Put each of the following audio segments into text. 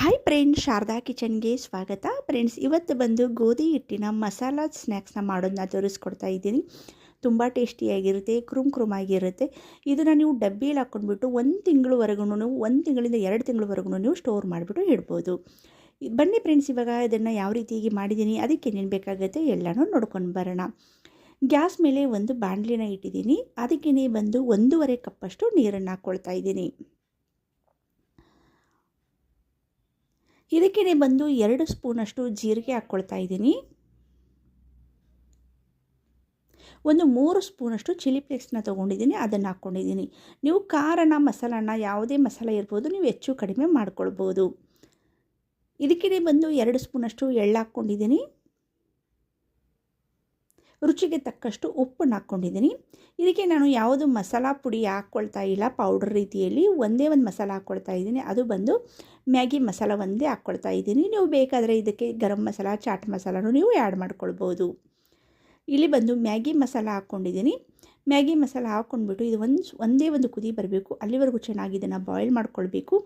Hi friends Sharada ಕಿಚನ್ಗೆ ಸ್ವಾಗತ. Friends ಇವತ್ತು ಬಂದು ಗೋಧಿ ಹಿಟ್ಟಿನ ಮಸಾಲ ಸ್ನ್ಯಾಕ್ಸ್ನ ಮಾಡೋದನ್ನ ತೋರಿಸ್ಕೊಡ್ತಾ ಇದ್ದೀನಿ. ತುಂಬ ಟೇಸ್ಟಿಯಾಗಿರುತ್ತೆ ಕ್ರುಮ್ ಕ್ರುಮ್ ಆಗಿರುತ್ತೆ. ಇದನ್ನು ನೀವು ಡಬ್ಬಿಯಲ್ಲಿ ಹಾಕ್ಕೊಂಡ್ಬಿಟ್ಟು ಒಂದು ತಿಂಗಳವರೆಗೂ ಒಂದು ತಿಂಗಳಿಂದ ಎರಡು ತಿಂಗಳವರೆಗೂ ನೀವು ಸ್ಟೋರ್ ಮಾಡಿಬಿಟ್ಟು ಇಡ್ಬೋದು. ಬನ್ನಿ ಫ್ರೆಂಡ್ಸ್ ಇವಾಗ ಇದನ್ನು ಯಾವ ರೀತಿಯಾಗಿ ಮಾಡಿದ್ದೀನಿ, ಅದಕ್ಕೆ ಏನೇನು ಬೇಕಾಗುತ್ತೆ ಎಲ್ಲನೂ ನೋಡ್ಕೊಂಡು ಬರೋಣ. ಗ್ಯಾಸ್ ಮೇಲೆ ಒಂದು ಬಾಣಲಿನ ಇಟ್ಟಿದ್ದೀನಿ. ಅದಕ್ಕೇ ಬಂದು ಒಂದೂವರೆ ಕಪ್ಪಷ್ಟು ನೀರನ್ನು ಹಾಕ್ಕೊಳ್ತಾ ಇದ್ದೀನಿ. ಇದಕ್ಕೆ ಬಂದು ಎರಡು ಸ್ಪೂನಷ್ಟು ಜೀರಿಗೆ ಹಾಕ್ಕೊಳ್ತಾ ಇದ್ದೀನಿ. ಒಂದು ಮೂರು ಸ್ಪೂನಷ್ಟು ಚಿಲ್ಲಿ ಫ್ಲೇಕ್ಸ್ನ ತೊಗೊಂಡಿದ್ದೀನಿ, ಅದನ್ನು ಹಾಕ್ಕೊಂಡಿದ್ದೀನಿ. ನೀವು ಖಾರನ, ಮಸಾಲನ ಯಾವುದೇ ಮಸಾಲೆ ಇರ್ಬೋದು, ನೀವು ಹೆಚ್ಚು ಕಡಿಮೆ ಮಾಡ್ಕೊಳ್ಬೋದು. ಇದಕ್ಕೆ ಬಂದು ಎರಡು ಸ್ಪೂನಷ್ಟು ಎಳ್ಳು ಹಾಕ್ಕೊಂಡಿದ್ದೀನಿ. ರುಚಿಗೆ ತಕ್ಕಷ್ಟು ಉಪ್ಪನ್ನು ಹಾಕ್ಕೊಂಡಿದ್ದೀನಿ. ಇದಕ್ಕೆ ನಾನು ಯಾವುದು ಮಸಾಲ ಪುಡಿ ಹಾಕ್ಕೊಳ್ತಾ ಇಲ್ಲ. ಪೌಡರ್ ರೀತಿಯಲ್ಲಿ ಒಂದೇ ಒಂದು ಮಸಾಲ ಹಾಕ್ಕೊಳ್ತಾ ಇದ್ದೀನಿ. ಅದು ಬಂದು ಮ್ಯಾಗಿ ಮಸಾಲ ಒಂದೇ ಹಾಕ್ಕೊಳ್ತಾ ಇದ್ದೀನಿ. ನೀವು ಬೇಕಾದರೆ ಇದಕ್ಕೆ ಗರಂ ಮಸಾಲ, ಚಾಟ್ ಮಸಾಲನೂ ನೀವು ಆ್ಯಡ್ ಮಾಡ್ಕೊಳ್ಬೋದು. ಇಲ್ಲಿ ಬಂದು ಮ್ಯಾಗಿ ಮಸಾಲ ಹಾಕ್ಕೊಂಡಿದ್ದೀನಿ. ಮ್ಯಾಗಿ ಮಸಾಲ ಹಾಕ್ಕೊಂಡ್ಬಿಟ್ಟು ಇದು ಒಂದು, ಒಂದೇ ಒಂದು ಕುದಿ ಬರಬೇಕು. ಅಲ್ಲಿವರೆಗೂ ಚೆನ್ನಾಗಿ ಇದನ್ನು ಬಾಯ್ಲ್ ಮಾಡ್ಕೊಳ್ಬೇಕು.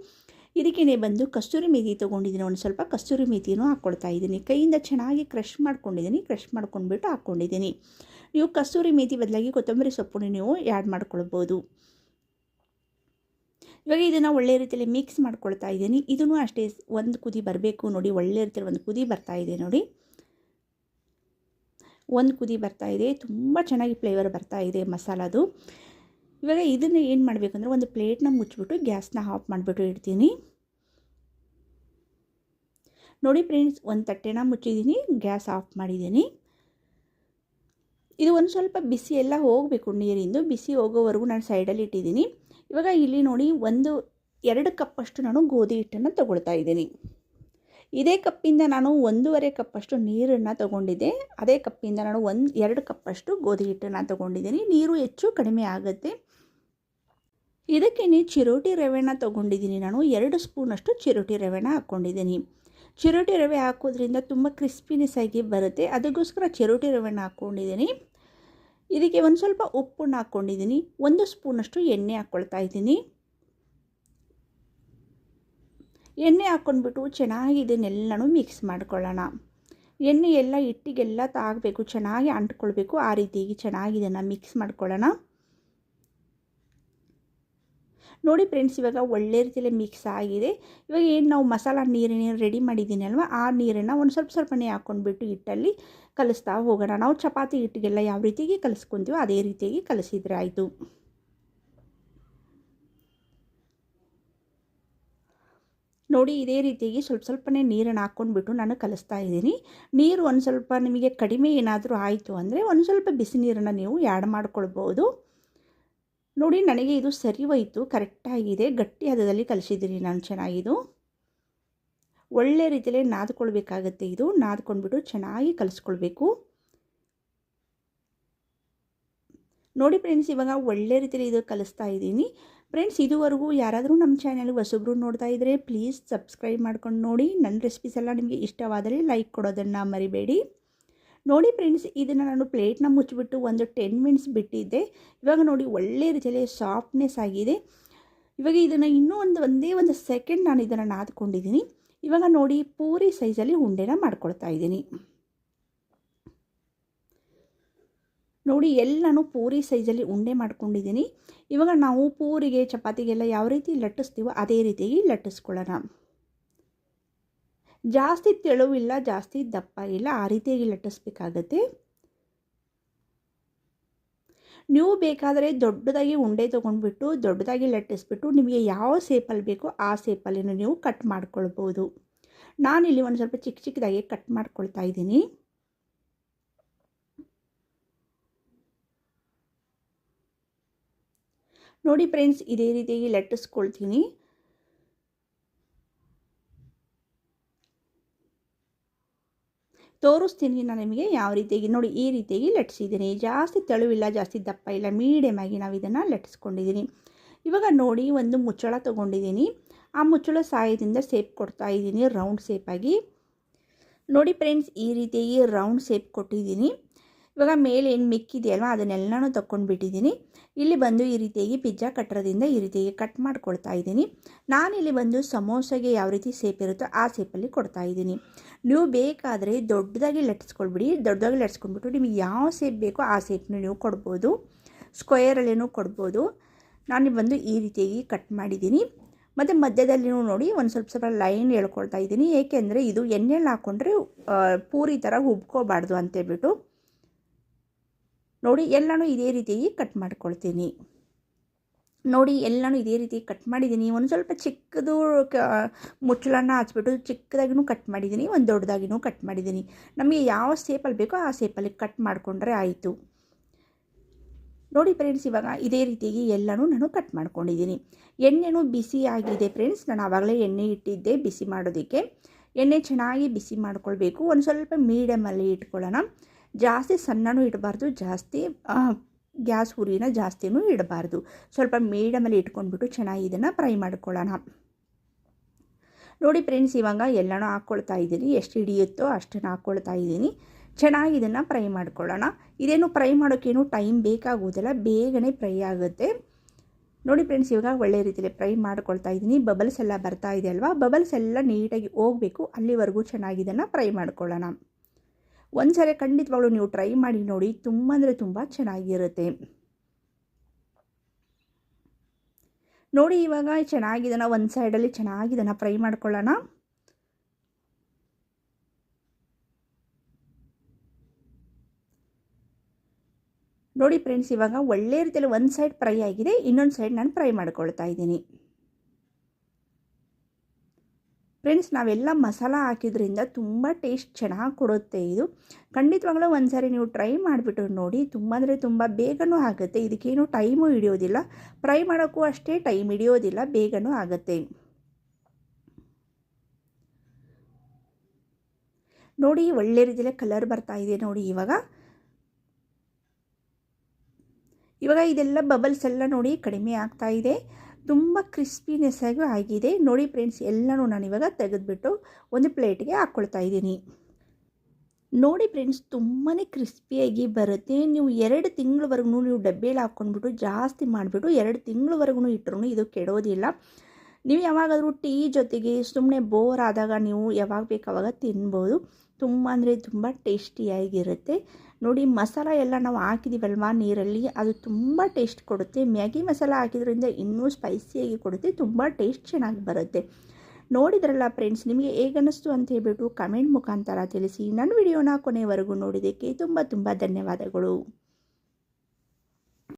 ಇದಕ್ಕೇ ಬಂದು ಕಸ್ತೂರಿ ಮೇಥಿ ತೊಗೊಂಡಿದ್ದೀನಿ, ಒಂದು ಸ್ವಲ್ಪ ಕಸ್ತೂರಿ ಮೇಥಿನೂ ಹಾಕ್ಕೊಳ್ತಾ ಇದ್ದೀನಿ. ಕೈಯಿಂದ ಚೆನ್ನಾಗಿ ಕ್ರಷ್ ಮಾಡ್ಕೊಂಡಿದ್ದೀನಿ, ಕ್ರಷ್ ಮಾಡ್ಕೊಂಡ್ಬಿಟ್ಟು ಹಾಕ್ಕೊಂಡಿದ್ದೀನಿ ನೀವು ಕಸ್ತೂರಿ ಮೇಥಿ ಬದಲಾಗಿ ಕೊತ್ತಂಬರಿ ಸೊಪ್ಪನ್ನು ನೀವು ಆ್ಯಡ್ ಮಾಡ್ಕೊಳ್ಬೋದು. ಇವಾಗ ಇದನ್ನು ಒಳ್ಳೆ ರೀತಿಯಲ್ಲಿ ಮಿಕ್ಸ್ ಮಾಡ್ಕೊಳ್ತಾ ಇದ್ದೀನಿ. ಇದನ್ನು ಅಷ್ಟೇ ಒಂದು ಕುದಿ ಬರಬೇಕು ನೋಡಿ, ಒಳ್ಳೆ ರೀತಿಯಲ್ಲಿ ಒಂದು ಕುದಿ ಬರ್ತಾ ಇದೆ ನೋಡಿ. ಒಂದು ಕುದಿ ಬರ್ತಾ ಇದೆ. ತುಂಬ ಚೆನ್ನಾಗಿ ಫ್ಲೇವರ್ ಬರ್ತಾ ಇದೆ ಮಸಾಲದು. ಇವಾಗ ಇದನ್ನು ಏನು ಮಾಡಬೇಕು ಅಂದರೆ ಒಂದು ಪ್ಲೇಟ್ನ ಮುಚ್ಚಿಬಿಟ್ಟು ಗ್ಯಾಸ್ನ ಆಫ್ ಮಾಡಿಬಿಟ್ಟು ಇಡ್ತೀನಿ. ನೋಡಿ ಫ್ರೆಂಡ್ಸ್, ಒಂದು ತಟ್ಟೆನ ಮುಚ್ಚಿದ್ದೀನಿ, ಗ್ಯಾಸ್ ಆಫ್ ಮಾಡಿದ್ದೀನಿ. ಇದು ಒಂದು ಸ್ವಲ್ಪ ಬಿಸಿ ಎಲ್ಲ ಹೋಗಬೇಕು ನೀರಿಂದು, ಬಿಸಿ ಹೋಗೋವರೆಗೂ ನಾನು ಸೈಡಲ್ಲಿ ಇಟ್ಟಿದ್ದೀನಿ. ಇವಾಗ ಇಲ್ಲಿ ನೋಡಿ ಒಂದು ಎರಡು ಕಪ್ಪಷ್ಟು ನಾನು ಗೋಧಿ ಹಿಟ್ಟನ್ನು ತಗೊಳ್ತಾ ಇದ್ದೀನಿ. ಇದೇ ಕಪ್ಪಿಂದ ನಾನು ಒಂದೂವರೆ ಕಪ್ಪಷ್ಟು ನೀರನ್ನು ತಗೊಂಡಿದ್ದೆ. ಅದೇ ಕಪ್ಪಿಂದ ನಾನು ಒಂದು, ಎರಡು ಕಪ್ಪಷ್ಟು ಗೋಧಿ ಹಿಟ್ಟನ್ನು ತಗೊಂಡಿದ್ದೀನಿ. ನೀರು ಹೆಚ್ಚು ಕಡಿಮೆ ಆಗುತ್ತೆ. ಇದಕ್ಕೆ ಚಿರೋಟಿ ರವೆನ ತೊಗೊಂಡಿದ್ದೀನಿ ನಾನು. ಎರಡು ಸ್ಪೂನಷ್ಟು ಚಿರೋಟಿ ರವೆನ ಹಾಕ್ಕೊಂಡಿದ್ದೀನಿ ಚಿರೋಟಿ ರವೆ ಹಾಕೋದ್ರಿಂದ ತುಂಬ ಕ್ರಿಸ್ಪಿನೆಸ್ ಆಗಿ ಬರುತ್ತೆ. ಅದಕ್ಕೋಸ್ಕರ ಚಿರೋಟಿ ರವೆನ ಹಾಕ್ಕೊಂಡಿದ್ದೀನಿ ಇದಕ್ಕೆ ಒಂದು ಸ್ವಲ್ಪ ಉಪ್ಪನ್ನು ಹಾಕ್ಕೊಂಡಿದ್ದೀನಿ ಒಂದು ಸ್ಪೂನಷ್ಟು ಎಣ್ಣೆ ಹಾಕ್ಕೊಳ್ತಾ ಇದ್ದೀನಿ. ಎಣ್ಣೆ ಹಾಕ್ಕೊಂಡ್ಬಿಟ್ಟು ಚೆನ್ನಾಗಿ ಇದನ್ನೆಲ್ಲನೂ ಮಿಕ್ಸ್ ಮಾಡ್ಕೊಳ್ಳೋಣ. ಎಣ್ಣೆ ಎಲ್ಲ ಹಿಟ್ಟಿಗೆಲ್ಲ ತಾಗಬೇಕು, ಚೆನ್ನಾಗಿ ಅಂಟ್ಕೊಳ್ಬೇಕು, ಆ ರೀತಿಯಾಗಿ ಚೆನ್ನಾಗಿ ಇದನ್ನು ಮಿಕ್ಸ್ ಮಾಡ್ಕೊಳ್ಳೋಣ. ನೋಡಿ ಫ್ರೆಂಡ್ಸ್ ಇವಾಗ ಒಳ್ಳೆ ರೀತಿಯಲ್ಲಿ ಮಿಕ್ಸ್ ಆಗಿದೆ. ಇವಾಗ ಏನು ನಾವು ಮಸಾಲ ನೀರನ್ನು ರೆಡಿ ಮಾಡಿದ್ದೀನಿ ಅಲ್ವಾ ಆ ನೀರನ್ನು ಒಂದು ಸ್ವಲ್ಪ ಸ್ವಲ್ಪನೇ ಹಾಕ್ಕೊಂಡ್ಬಿಟ್ಟು ಹಿಟ್ಟಲ್ಲಿ ಕಲಿಸ್ತಾ ಹೋಗೋಣ. ನಾವು ಚಪಾತಿ ಹಿಟ್ಟಿಗೆಲ್ಲ ಯಾವ ರೀತಿಯಾಗಿ ಕಲಿಸ್ಕೊತೀವೋ ಅದೇ ರೀತಿಯಾಗಿ ಕಲಿಸಿದ್ರೆ ಆಯಿತು. ನೋಡಿ, ಇದೇ ರೀತಿಯಾಗಿ ಸ್ವಲ್ಪ ಸ್ವಲ್ಪನೇ ನೀರನ್ನು ಹಾಕ್ಕೊಂಡ್ಬಿಟ್ಟು ನಾನು ಕಲಿಸ್ತಾ ಇದ್ದೀನಿ. ನೀರು ಒಂದು ಸ್ವಲ್ಪ ನಿಮಗೆ ಕಡಿಮೆ ಏನಾದರೂ ಆಯಿತು ಅಂದರೆ ಒಂದು ಸ್ವಲ್ಪ ಬಿಸಿ ನೀರನ್ನು ನೀವು ಆ್ಯಡ್ ಮಾಡ್ಕೊಳ್ಬೋದು. ನೋಡಿ, ನನಗೆ ಇದು ಸರಿ ಹೋಯಿತು ಕರೆಕ್ಟಾಗಿದೆ ಗಟ್ಟಿ ಹದದಲ್ಲಿ ಕಲಿಸಿದ್ದೀನಿ ನಾನು ಚೆನ್ನಾಗಿದು. ಒಳ್ಳೆ ರೀತಿಯಲ್ಲಿ ನಾದ್ಕೊಳ್ಬೇಕಾಗತ್ತೆ ಇದು, ನಾದ್ಕೊಂಡ್ಬಿಟ್ಟು ಚೆನ್ನಾಗಿ ಕಲಿಸ್ಕೊಳ್ಬೇಕು. ನೋಡಿ ಫ್ರೆಂಡ್ಸ್ ಇವಾಗ ಒಳ್ಳೆ ರೀತಿಯಲ್ಲಿ ಇದು ಕಲಿಸ್ತಾ ಇದ್ದೀನಿ. ಫ್ರೆಂಡ್ಸ್ ಇದುವರೆಗೂ ಯಾರಾದರೂ ನಮ್ಮ ಚಾನಲ್ ಹೊಸಬ್ರು ನೋಡ್ತಾ ಇದ್ದರೆ ಪ್ಲೀಸ್ ಸಬ್ಸ್ಕ್ರೈಬ್ ಮಾಡ್ಕೊಂಡು ನೋಡಿ. ನನ್ನ ರೆಸಿಪೀಸ್ ಎಲ್ಲ ನಿಮಗೆ ಇಷ್ಟವಾದರೆ ಲೈಕ್ ಕೊಡೋದನ್ನು ಮರಿಬೇಡಿ. ನೋಡಿ ಫ್ರೆಂಡ್ಸ್ ಇದನ್ನು ನಾನು ಪ್ಲೇಟ್ನ ಮುಚ್ಚಿಬಿಟ್ಟು ಒಂದು ಟೆನ್ ಮಿನಿಟ್ಸ್ ಬಿಟ್ಟಿದ್ದೆ. ಇವಾಗ ನೋಡಿ ಒಳ್ಳೆ ರೀತಿಯಲ್ಲಿ ಸಾಫ್ಟ್ನೆಸ್ ಆಗಿದೆ. ಇವಾಗ ಇದನ್ನು ಇನ್ನೂ ಒಂದು ಒಂದೇ ಒಂದು ಸೆಕೆಂಡ್ ನಾನು ಇದನ್ನು ನಾದ್ಕೊಂಡಿದ್ದೀನಿ. ಇವಾಗ ನೋಡಿ ಪೂರಿ ಸೈಜಲ್ಲಿ ಉಂಡೆನ ಮಾಡ್ಕೊಳ್ತಾ ಇದ್ದೀನಿ. ನೋಡಿ, ಎಲ್ಲನೂ ಪೂರಿ ಸೈಜಲ್ಲಿ ಉಂಡೆ ಮಾಡ್ಕೊಂಡಿದ್ದೀನಿ. ಇವಾಗ ನಾವು ಪೂರಿಗೆ, ಚಪಾತಿಗೆಲ್ಲ ಯಾವ ರೀತಿ ಲಟ್ಟಿಸ್ತೀವೋ ಅದೇ ರೀತಿಯಾಗಿ ಲಟ್ಟಿಸ್ಕೊಳ್ಳೋಣ. ಜಾಸ್ತಿ ತೆಳುವಿಲ್ಲ, ಜಾಸ್ತಿ ದಪ್ಪ ಇಲ್ಲ, ಆ ರೀತಿಯಾಗಿ ಲಟ್ಟಿಸ್ಬೇಕಾಗತ್ತೆ. ನೀವು ಬೇಕಾದರೆ ದೊಡ್ಡದಾಗಿ ಉಂಡೆ ತೊಗೊಂಡ್ಬಿಟ್ಟು, ದೊಡ್ಡದಾಗಿ ಲಟ್ಟಿಸ್ಬಿಟ್ಟು ನಿಮಗೆ ಯಾವ ಸೇಪಲ್ಲಿ ಬೇಕೋ ಆ ಸೇಪಲ್ಲಿನೂ ನೀವು ಕಟ್ ಮಾಡ್ಕೊಳ್ಬೋದು. ನಾನಿಲ್ಲಿ ಒಂದು ಸ್ವಲ್ಪ ಚಿಕ್ಕ ಚಿಕ್ಕದಾಗಿ ಕಟ್ ಮಾಡ್ಕೊಳ್ತಾ ಇದ್ದೀನಿ. ನೋಡಿ ಫ್ರೆಂಡ್ಸ್, ಇದೇ ರೀತಿಯಾಗಿ ಲಟ್ಟಿಸ್ಕೊಳ್ತೀನಿ ತೋರಿಸ್ತೀನಿ ನಾನು ನಿಮಗೆ ಯಾವ ರೀತಿಯಾಗಿ, ನೋಡಿ ಈ ರೀತಿಯಾಗಿ ಲಟ್ಟಿಸಿದ್ದೀನಿ ಜಾಸ್ತಿ ತೆಳುವಿಲ್ಲ, ಜಾಸ್ತಿ ದಪ್ಪ ಇಲ್ಲ ಮೀಡಿಯಮ್ ಆಗಿ ನಾವು ಇದನ್ನು ಲಟ್ಟಿಸ್ಕೊಂಡಿದ್ದೀನಿ ಇವಾಗ ನೋಡಿ ಒಂದು ಮುಚ್ಚಳ ತೊಗೊಂಡಿದ್ದೀನಿ. ಆ ಮುಚ್ಚಳ ಸಹಾಯದಿಂದ ಸೇಪ್ ಕೊಡ್ತಾ ಇದ್ದೀನಿ ರೌಂಡ್ ಸೇಪಾಗಿ ನೋಡಿ ಫ್ರೆಂಡ್ಸ್, ಈ ರೀತಿಯಾಗಿ ರೌಂಡ್ ಸೇಪ್ ಕೊಟ್ಟಿದ್ದೀನಿ. ಇವಾಗ ಮೇಲೆ ಏನು ಮಿಕ್ಕಿದೆಯಲ್ವ ಅದನ್ನೆಲ್ಲನೂ ತಗೊಂಡ್ಬಿಟ್ಟಿದ್ದೀನಿ ಇಲ್ಲಿ ಬಂದು ಈ ರೀತಿಯಾಗಿ ಪಿಜ್ಜಾ ಕಟ್ಟರದಿಂದ ಈ ರೀತಿಯಾಗಿ ಕಟ್ ಮಾಡ್ಕೊಳ್ತಾ ಇದ್ದೀನಿ. ನಾನಿಲ್ಲಿ ಬಂದು ಸಮೋಸೆಗೆ ಯಾವ ರೀತಿ ಸೇಪ್ ಇರುತ್ತೋ ಆ ಸೇಪಲ್ಲಿ ಕೊಡ್ತಾ ಇದ್ದೀನಿ. ನೀವು ಬೇಕಾದರೆ ದೊಡ್ಡದಾಗಿ ಲಟ್ಸ್ಕೊಳ್ಬಿಡಿ. ದೊಡ್ಡದಾಗಿ ಲಟ್ಸ್ಕೊಂಡ್ಬಿಟ್ಟು ನಿಮಗೆ ಯಾವ ಸೇಪ್ ಬೇಕೋ ಆ ಸೇಪ್ನ ನೀವು ಕೊಡ್ಬೋದು. ಸ್ಕ್ವಯರಲ್ಲೇನೂ ಕೊಡ್ಬೋದು. ನಾನು ಬಂದು ಈ ರೀತಿಯಾಗಿ ಕಟ್ ಮಾಡಿದ್ದೀನಿ. ಮತ್ತು ಮಧ್ಯದಲ್ಲಿ ನೋಡಿ ಒಂದು ಸ್ವಲ್ಪ ಸ್ವಲ್ಪ ಲೈನ್ ಹೇಳ್ಕೊಳ್ತಾ ಇದ್ದೀನಿ. ಏಕೆಂದರೆ ಇದು ಎಣ್ಣೆಲ್ಲಿ ಹಾಕ್ಕೊಂಡ್ರೆ ಪೂರಿ ಥರ ಉಬ್ಕೋಬಾರ್ದು ಅಂತೇಳ್ಬಿಟ್ಟು. ನೋಡಿ, ಎಲ್ಲನೂ ಇದೇ ರೀತಿಯಾಗಿ ಕಟ್ ಮಾಡ್ಕೊಳ್ತೀನಿ. ನೋಡಿ, ಎಲ್ಲನೂ ಇದೇ ರೀತಿ ಕಟ್ ಮಾಡಿದ್ದೀನಿ. ಒಂದು ಸ್ವಲ್ಪ ಚಿಕ್ಕದು ಕ, ಮುಚ್ಚಳನ್ನ ಹಚ್ಬಿಟ್ಟು ಚಿಕ್ಕದಾಗಿನೂ ಕಟ್ ಮಾಡಿದ್ದೀನಿ, ಒಂದು ದೊಡ್ಡದಾಗಿನೂ ಕಟ್ ಮಾಡಿದ್ದೀನಿ. ನಮಗೆ ಯಾವ ಸೇಪಲ್ಲಿ ಬೇಕೋ ಆ ಸೇಪಲ್ಲಿ ಕಟ್ ಮಾಡಿಕೊಂಡ್ರೆ ಆಯಿತು. ನೋಡಿ ಫ್ರೆಂಡ್ಸ್ ಇವಾಗ ಇದೇ ರೀತಿಯಾಗಿ ಎಲ್ಲನೂ ನಾನು ಕಟ್ ಮಾಡ್ಕೊಂಡಿದ್ದೀನಿ. ಎಣ್ಣೆನೂ ಬಿಸಿ ಆಗಿದೆ ಫ್ರೆಂಡ್ಸ್ ನಾನು ಆವಾಗಲೇ ಎಣ್ಣೆ ಇಟ್ಟಿದ್ದೆ ಬಿಸಿ ಮಾಡೋದಕ್ಕೆ. ಎಣ್ಣೆ ಚೆನ್ನಾಗಿ ಬಿಸಿ ಮಾಡ್ಕೊಳ್ಬೇಕು. ಒಂದು ಸ್ವಲ್ಪ ಮೀಡಿಯಮಲ್ಲಿ ಇಟ್ಕೊಳ್ಳೋಣ. ಜಾಸ್ತಿ ಸಣ್ಣನೂ ಇಡಬಾರ್ದು, ಜಾಸ್ತಿ ಗ್ಯಾಸ್ ಉರಿನ ಜಾಸ್ತಿನೂ ಇಡಬಾರ್ದು. ಸ್ವಲ್ಪ ಮೀಡಿಯಮಲ್ಲಿ ಇಟ್ಕೊಂಡ್ಬಿಟ್ಟು ಚೆನ್ನಾಗಿ ಇದನ್ನು ಫ್ರೈ ಮಾಡ್ಕೊಳ್ಳೋಣ. ನೋಡಿ ಫ್ರೆಂಡ್ಸ್, ಇವಾಗ ಎಲ್ಲನೂ ಹಾಕ್ಕೊಳ್ತಾ ಇದ್ದೀನಿ. ಎಷ್ಟು ಹಿಡಿಯುತ್ತೋ ಅಷ್ಟನ್ನು ಹಾಕ್ಕೊಳ್ತಾ ಇದ್ದೀನಿ. ಚೆನ್ನಾಗಿ ಇದನ್ನು ಫ್ರೈ ಮಾಡ್ಕೊಳ್ಳೋಣ. ಇದೇನು ಫ್ರೈ ಮಾಡೋಕ್ಕೇನು ಟೈಮ್ ಬೇಕಾಗೋದಿಲ್ಲ, ಬೇಗನೆ ಫ್ರೈ ಆಗುತ್ತೆ. ನೋಡಿ ಫ್ರೆಂಡ್ಸ್, ಇವಾಗ ಒಳ್ಳೆ ರೀತಿಯಲ್ಲಿ ಫ್ರೈ ಮಾಡ್ಕೊಳ್ತಾ ಇದ್ದೀನಿ. ಬಬಲ್ಸ್ ಎಲ್ಲ ಬರ್ತಾ ಇದೆ ಅಲ್ವಾ? ಬಬಲ್ಸ್ ಎಲ್ಲ ನೀಟಾಗಿ ಹೋಗಬೇಕು. ಅಲ್ಲಿವರೆಗೂ ಚೆನ್ನಾಗಿ ಇದನ್ನು ಫ್ರೈ ಮಾಡ್ಕೊಳ್ಳೋಣ. ಒಂದು ಸಲ ಖಂಡಿತವಾಗ್ಲೂ ನೀವು ಟ್ರೈ ಮಾಡಿ ನೋಡಿ, ತುಂಬ ಅಂದರೆ ತುಂಬ ಚೆನ್ನಾಗಿರುತ್ತೆ. ನೋಡಿ ಇವಾಗ ಚೆನ್ನಾಗಿದ್ದಾನ ಒಂದು ಸೈಡಲ್ಲಿ ಚೆನ್ನಾಗಿದ್ದಾನ ಫ್ರೈ ಮಾಡ್ಕೊಳ್ಳೋಣ. ನೋಡಿ ಫ್ರೆಂಡ್ಸ್ ಇವಾಗ ಒಳ್ಳೆ ರೀತಿಯಲ್ಲಿ ಒಂದು ಸೈಡ್ ಫ್ರೈ ಆಗಿದೆ, ಇನ್ನೊಂದು ಸೈಡ್ ನಾನು ಫ್ರೈ ಮಾಡ್ಕೊಳ್ತಾ ಇದ್ದೀನಿ. ಫ್ರೆಂಡ್ಸ್, ನಾವೆಲ್ಲ ಮಸಾಲ ಹಾಕಿದ್ರಿಂದ ತುಂಬ ಟೇಸ್ಟ್ ಚೆನ್ನಾಗಿ ಕೊಡುತ್ತೆ ಇದು. ಖಂಡಿತವಾಗ್ಲೂ ಒಂದ್ಸರಿ ಸಾರಿ ನೀವು ಟ್ರೈ ಮಾಡಿಬಿಟ್ಟು ನೋಡಿ. ತುಂಬ ಅಂದರೆ ತುಂಬ ಬೇಗನೂ ಆಗುತ್ತೆ. ಇದಕ್ಕೇನು ಟೈಮು ಹಿಡಿಯೋದಿಲ್ಲ. ಫ್ರೈ ಮಾಡೋಕ್ಕೂ ಅಷ್ಟೇ ಟೈಮ್ ಹಿಡಿಯೋದಿಲ್ಲ. ಬೇಗನೂ ಆಗುತ್ತೆ. ನೋಡಿ, ಒಳ್ಳೆ ರೀತಿಯಲ್ಲಿ ಕಲರ್ ಬರ್ತಾ ಇದೆ ನೋಡಿ ಇವಾಗ. ಇವಾಗ ಇದೆಲ್ಲ ಬಬಲ್ಸ್ ಎಲ್ಲ ನೋಡಿ ಕಡಿಮೆ ಆಗ್ತಾ ಇದೆ. ತುಂಬ ಕ್ರಿಸ್ಪಿನೆಸ್ ಆಗಿ ಆಗಿದೆ. ನೋಡಿ ಫ್ರೆಂಡ್ಸ್ ಎಲ್ಲನೂ ನಾನು ಇವಾಗ ತೆಗೆದುಬಿಟ್ಟು ಒಂದು ಪ್ಲೇಟ್ಗೆ ಹಾಕ್ಕೊಳ್ತಾ ಇದ್ದೀನಿ. ನೋಡಿ ಫ್ರೆಂಡ್ಸ್ ತುಂಬಾ ಕ್ರಿಸ್ಪಿಯಾಗಿ ಬರುತ್ತೆ. ನೀವು ಎರಡು ತಿಂಗಳವರೆಗೂ ನೀವು ಡಬ್ಬಿಯಲ್ಲಿ ಹಾಕ್ಕೊಂಡ್ಬಿಟ್ಟು ಜಾಸ್ತಿ ಮಾಡಿಬಿಟ್ಟು ಎರಡು ತಿಂಗಳವರೆಗೂ ಇಟ್ಟರು ಇದು ಕೆಡೋದಿಲ್ಲ. ನೀವು ಯಾವಾಗಾದರೂ ಟೀ ಜೊತೆಗೆ ಸುಮ್ಮನೆ ಬೋರ್ ಆದಾಗ ನೀವು ಯಾವಾಗ ಬೇಕಾವಾಗ ತಿನ್ಬೋದು. ತುಂಬ ಅಂದರೆ ತುಂಬ ಟೇಸ್ಟಿಯಾಗಿರುತ್ತೆ ನೋಡಿ ಮಸಾಲ ಎಲ್ಲ ನಾವು ಹಾಕಿದ್ದೀವಲ್ವಾ ನೀರಲ್ಲಿ, ಅದು ತುಂಬ ಟೇಸ್ಟ್ ಕೊಡುತ್ತೆ. ಮ್ಯಾಗಿ ಮಸಾಲ ಹಾಕಿದ್ರಿಂದ ಇನ್ನೂ ಸ್ಪೈಸಿಯಾಗಿ ಕೊಡುತ್ತೆ, ತುಂಬ ಟೇಸ್ಟ್ ಚೆನ್ನಾಗಿ ಬರುತ್ತೆ. ನೋಡಿದ್ರಲ್ಲ ಫ್ರೆಂಡ್ಸ್ ನಿಮಗೆ ಹೇಗನ್ನಿಸ್ತು ಅಂತ ಹೇಳ್ಬಿಟ್ಟು ಕಮೆಂಟ್ ಮುಖಾಂತರ ತಿಳಿಸಿ. ನನ್ನ ವಿಡಿಯೋನ ಕೊನೆವರೆಗೂ ನೋಡಿದ್ದಕ್ಕೆ ತುಂಬ ತುಂಬ ಧನ್ಯವಾದಗಳು.